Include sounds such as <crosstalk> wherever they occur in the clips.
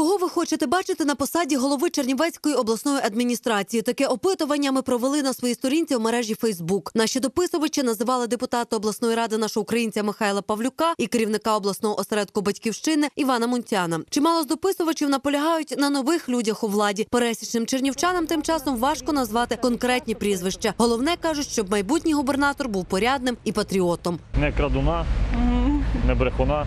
Кого ви хочете бачити на посаді голови Чернівецької обласної адміністрації? Таке опитування ми провели на своїй сторінці у мережі Фейсбук. Наші дописувачі називали депутата обласної ради нашого українця Михайла Павлюка і керівника обласного осередку батьківщини Івана Мунтяна. Чимало з дописувачів наполягають на нових людях у владі. Пересічним чернівчанам тим часом важко назвати конкретні прізвища. Головне кажуть, щоб майбутній губернатор був порядним і патріотом. не крадуна, не брехуна,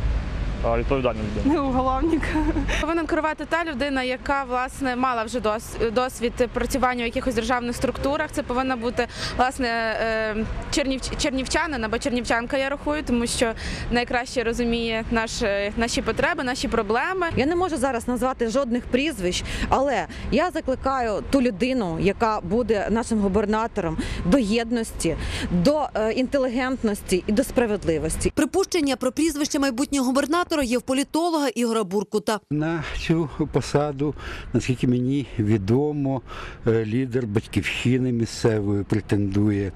відповідальна людина. Не уголовник. <laughs> Повинен керувати та людина, яка власне мала вже дос- досвід працювання в якихось державних структурах. Це повинна бути власне е, чернівч- чернівчанин або чернівчанка. Я рахую, тому що найкраще розуміє наші, наші потреби, наші проблеми. Я не можу зараз назвати жодних прізвищ, але я закликаю ту людину, яка буде нашим губернатором, до єдності, до е, інтелігентності і до справедливості. Припущення про прізвище майбутнього губернатора є в політолога Ігора Буркута. На цю посаду, наскільки мені відомо, е, лідер батьківщини місцевої претендує.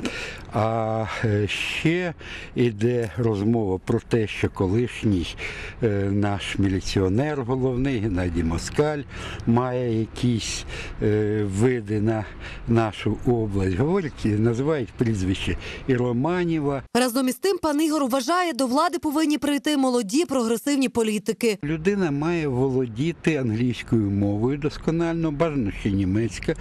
А е, ще йде розмова про те, що колишній е, наш міліціонер головний Геннадій Москаль має якісь види на нашу область. Говорять, називають прізвище і Романєва, Разом із тим, пан Ігор вважає, до влади повинні прийти молоді прогресивні політики. Людина має володіти англійською мовою досконально, бажано ще німецька.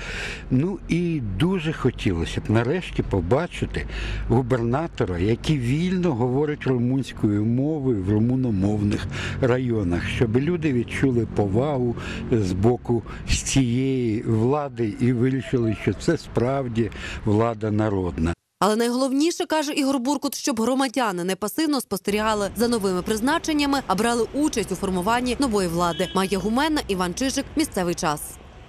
Ну і дуже хотілося б нарешті побачити губернатора, який вільно говорить румунською мовою в румуномовних районах, щоб люди відчули повагу з боку з цієї влади і вирішили, що це справді влада народна. Але найголовніше каже Ігор Буркут, щоб громадяни не пасивно спостерігали за новими призначеннями, а брали участь у формуванні нової влади. Має Гуменна, Іван Чижик. Місцевий час.